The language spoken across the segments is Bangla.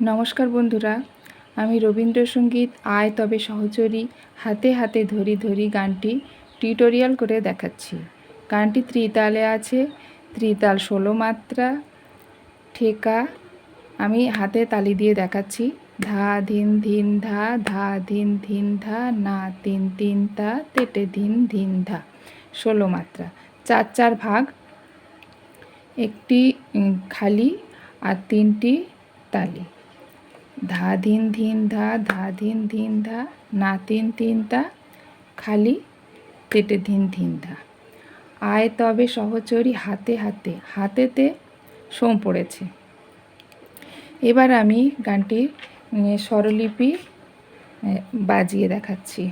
নমস্কার বন্ধুরা, আমি রবীন্দ্রসঙ্গীত আয় তবে সহচরী, হাতে হাতে ধরি ধরি গানটি টিউটোরিয়াল করে দেখাচ্ছি। গানটি ত্রিতালে আছে, ত্রিতাল ষোলো মাত্রা, ঠেকা, আমি হাতে তালি দিয়ে দেখাচ্ছি। ধা, ধিন ধিন, ধা ধা, ধিন ধিন, ধা, না, তিন তিন, তা, তেটে, ধিন ধিন, ধা, ষোলো মাত্রা। চার চার ভাগ, একটি খালি আর তিনটি তালি। ধা ধিন ধিন ধা ধা ধিন ধিন ধা, না তিন তিন তা, খালি তেটে ধিন ধিন ধা। আয় তবে সহচরী হাতে হাতে, হাতেতে সোম পড়েছে। এবার আমি গানটির স্বরলিপি বাজিয়ে দেখাচ্ছি।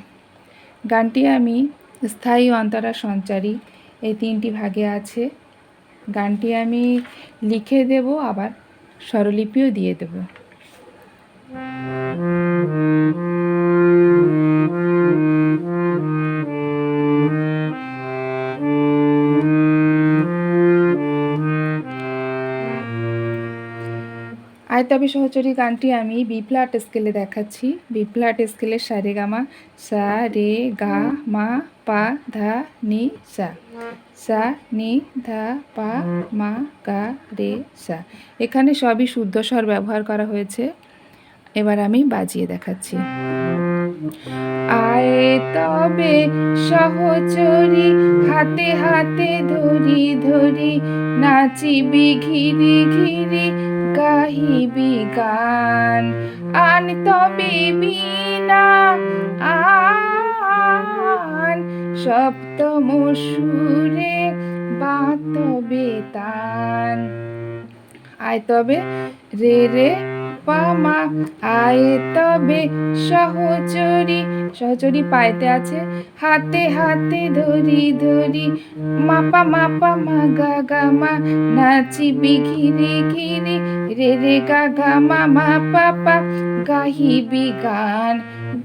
গানটি আমি স্থায়ী অন্তরা সঞ্চারী, এই তিনটি ভাগে আছে। গানটি আমি লিখে দেব, আবার স্বরলিপিও দিয়ে দেব। আয়তাবি সহচরী গানটি আমি বি ফ্ল্যাট স্কেলে দেখাচ্ছি। বি ফ্ল্যাট স্কেলের সারে গামা সা, রে, গা, মা, পা, ধা, নি, সা। সা, নি, ধা, পা, মা, গা, রে, সা। এখানে সবই শুদ্ধ স্বর ব্যবহার করা হয়েছে। এবার আমি বাজিয়ে দেখাচ্ছি। আয় তবে সহচরি, হাতে হাতে ধরি ধরি, নাচিবি ঘিরি ঘিরি, গাহিবি গান। আন তবে বিনা আন, সপ্তম সুরে বাতবে তান। আয় তবে রে রে পামা, আয় তবে সহচরি সহচরি পাইতে আছে, হাতে হাতে ধরি ধরি, মাপা মাপা, মা, গা গা, মা নাচিবি ঘিরি ঘিরি রে রে, গা গা, মা মা পাপা গাহিবি গান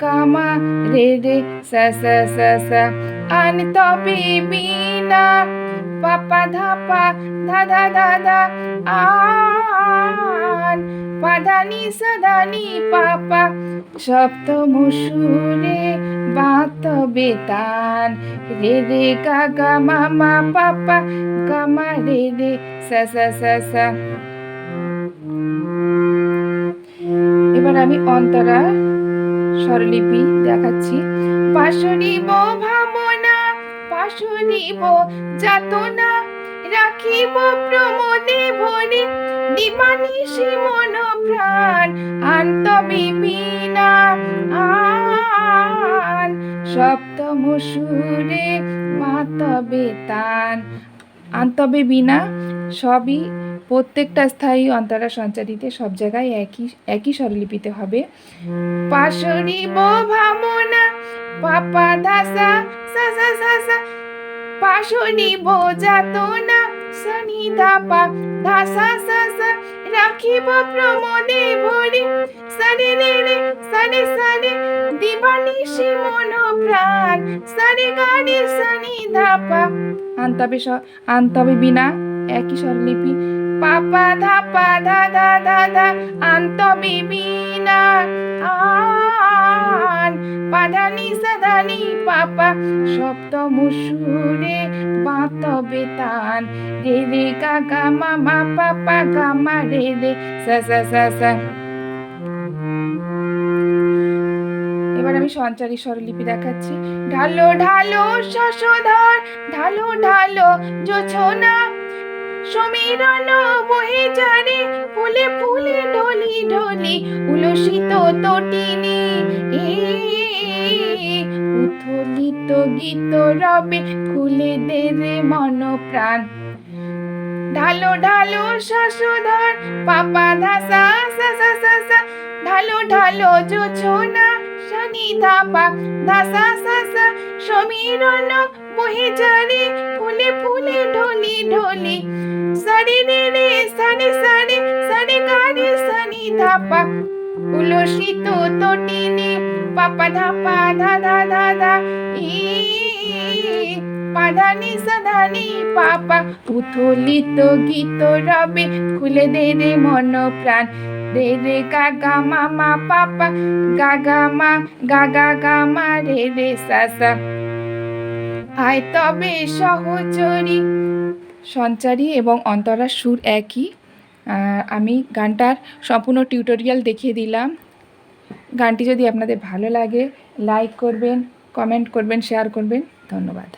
গামা রে রে, সা সা সা সা, আন তবে বিনা পাপা ধাপা ধা ধা ধা ধা আন পাদানি সদানি পাপা সপ্তম সুরে বাত বেতান। রে রে গা গা মা পাপা গামা রে রে সা সা সা সা। এবার আমি অন্তরা স্বরলিপি দেখাচ্ছি। পাশরিব ভাবনা পাশরিব যাতনা রাখিব প্রমোদে ভরে দিবানিশি মন প্রাণ আন্ত বিবিনা আন। সপ্তম সুরে মাতবে তান। আন্তবে বিনা, সবই প্রত্যেকটা স্থায়ী অন্তরা সঞ্চারিতে সব জায়গায় একই একই স্বরলিপিতে হবে। পাশরিব ভামনা পাপা দাসা সা সা সা সা পাশরিব যাতনা সানি দাপা দাসা সা সা রাখিব প্রমোদে ভরে। সারে রে রে সারে সারে দিবানিশি মন প্রাণ। সারে গানে সানি ধাপা আন্তবে আন্তবে বিনা একই স্বরলিপি। পাপা ধাপা ধা ধা ধা ধা আন্ত বিবিনা আন পাদানি, সাদানি, পাপা, সপ্তম সুরে বাতবে তান। রে রে গা গা মা মা, পাপা, গা মা, রে রে, সা সা সা সা। এবার আমি সঞ্চারী স্বরলিপি দেখাচ্ছি। ঢালো ঢালো, শশধর, ঢালো ঢালো, জোছনা, সমীরণ বহে জারে ফুলে ফুলে ডলি ডলি উলসিত তটিনী। উথলিত গীত রবে খুলে দে মন প্রাণ ঢালো ঢালো শশধর, পাপা ধাসা, সা সা সা সা। ঢালো ঢালো জোছনা শনি ধাপা, ধাসা, সা সা। সমীরণ বহে জারে ফুলে ফুলে ঢলি ঢলি সারে রে রে, সারে সারে ধাপা, উলসিত পাপা ধাপা পাধানি, সাধানি, পাপা গীত রবে, খুলে দে রে মন প্রাণ রে রে গা গা, মা মা, পাপা, গা গা, মা, গা গা গা রে রে, সা সা। আয় তবে সহচরী, সঞ্চারী এবং অন্তরা সুর একই। আমি গানটার সম্পূর্ণ টিউটোরিয়াল দেখিয়ে দিলাম। গানটি যদি আপনাদের ভালো লাগে লাইক করবেন কমেন্ট করবেন শেয়ার করবেন। ধন্যবাদ।